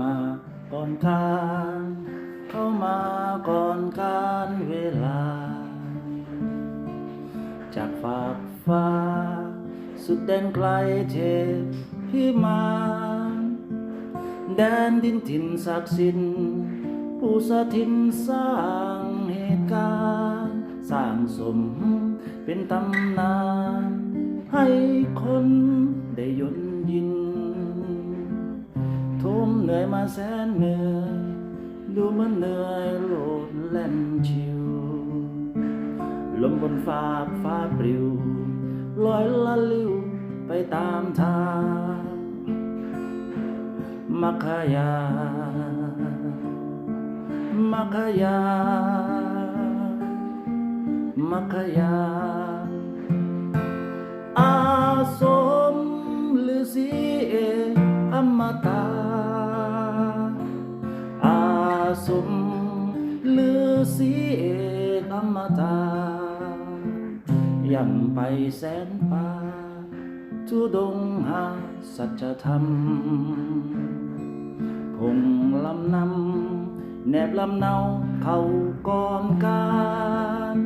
มาการเข้ามาก่อนการเวลา จากฝากฟ้า สุดแดนไกลเทพพิมานแดนดินถิ่นศักดิ์สิทธิ์ผู้สถินสร้างเหตุการณ์สร้างสมเป็นตำนาน ให้คนได้ยน เหนื่อยมาแสนเหนื่อยดูเหมือนเหนื่อยโลดแล่นชิว ลมบนฟ้าฟ้าปลิวลอยละลิวไปตามทางมัคคายามัคคายามัคคายา อาสมฤาษีเออมตา เอกมตะย่ำไปแสนป่าทุดงหาสัจธรรมพงลำนำแนบลำเนาเขาก่อนการ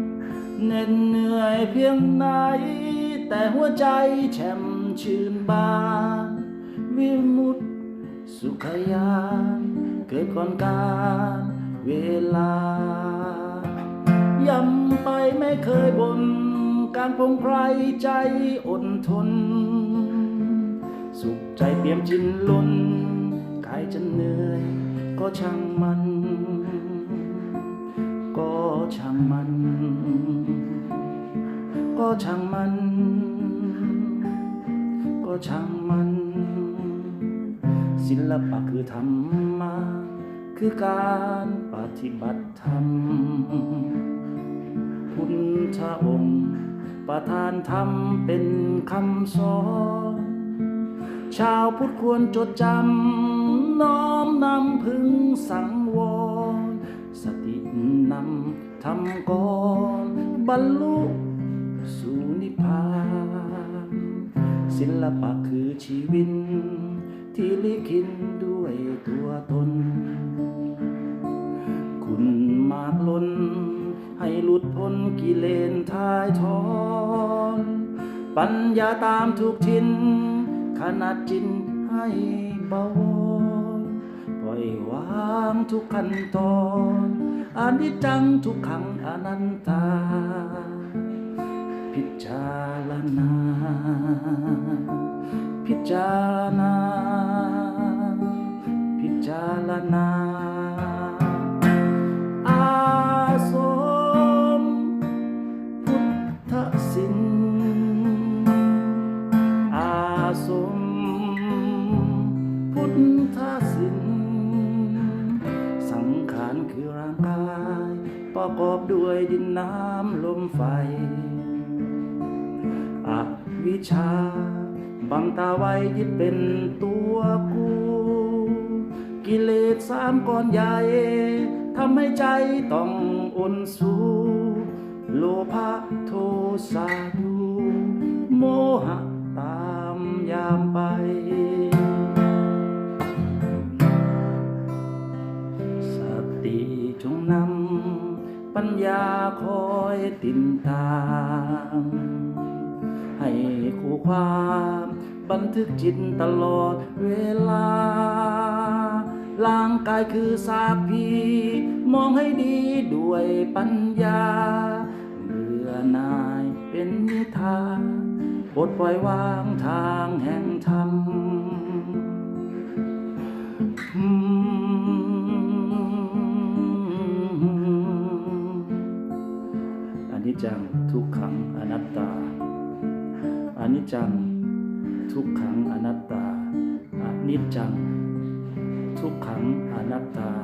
เหน็ดเหนื่อยเพียงไหน แต่หัวใจแช่มชื่นบานวิมุตสุขยานเกิดก่อนการเวลา ไปไม่เคยบนการพงไพรใจอดทน สุขใจเปี่ยมจินล้นกายจะเหนื่อยก็ช่างมัน ก็ช่างมัน ก็ช่างมัน ก็ช่างมัน ศิลปะคือธรรมะคือการปฏิบัติธรรม พุทธองค์ ประทานธรรมเป็นคำสอน ชาวพุทธควรจดจำน้อมนำพึงสังวร สตินำทำก่อนบรรลุสู่นิพพานศิลปะคือชีวิตที่ลิขิต ปัญญาตามทุกทิน ขนาดจินให้เบาวอนปล่อยวางทุกขั้นตอนอนิจจังทุกขังอนันตา พิจารณา พิจารณา ประกอบด้วยดินน้ำลมไฟอวิชาบังตาไว้ยึดเป็นตัวกู กิเลสสามก้อนใหญ่ทำให้ใจต้องอ่อนสูโลภะโทสะดูโมหะตามยามไป สติจงนำ ปัญญาคอยติดตาม ให้คู่ความบันทึกจิตตลอดเวลา ร่างกายคือสากพี มองให้ดีด้วยปัญญา เบื่อนายเป็นนิทานปลดปล่อยวางทางแห่งธรรม จังทุกขังอนัตตาอนิจจัง ทุกขังอนัตตาอนิจจัง ทุกขังอนัตตา